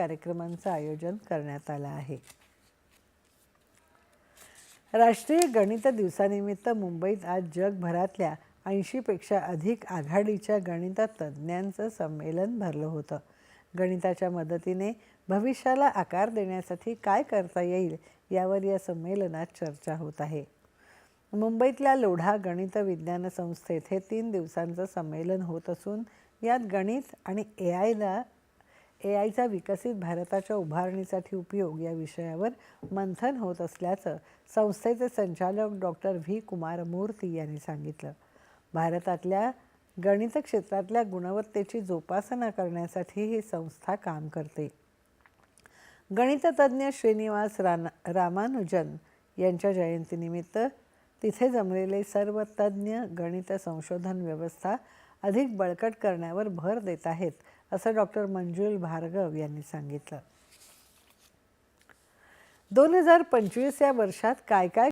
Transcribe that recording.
कार्यक्रमांचं आयोजन करण्यात आलं आहे. राष्ट्रीय गणित दिवसानिमित्त मुंबईत आज जगभरातल्या ऐंशीपेक्षा अधिक आघाडीच्या गणित तज्ज्ञांचं संमेलन भरलं होतं. गणिताच्या मदतीने भविष्याला आकार देण्यासाठी काय करता येईल यावर या संमेलनात चर्चा होत आहे. मुंबईतल्या लोढा गणित विज्ञान संस्थेत हे तीन दिवसांचं संमेलन होत असून यात गणित आणि ए आयला ए आयचा विकसित भारताच्या उभारणीसाठी उपयोग या विषयावर मंथन होत असल्याचं संस्थेचे संचालक डॉक्टर व्ही. कुमार मूर्ती यांनी सांगितलं. भारतातल्या गणित क्षेत्रातल्या गुणवत्तेची जोपासना करण्यासाठी ही संस्था काम करते. गणिततज्ज्ञ श्रीनिवास राना रामानुजन यांच्या जयंतीनिमित्त तिथे जमलेले सर्व तज्ज्ञ गणित संशोधन व्यवस्था अधिक बळकट करण्यावर भर देत आहेत असं डॉक्टर मंजुल भार्गव यांनी सांगितलं. दोन हजार पंचवीस या वर्षात काय काय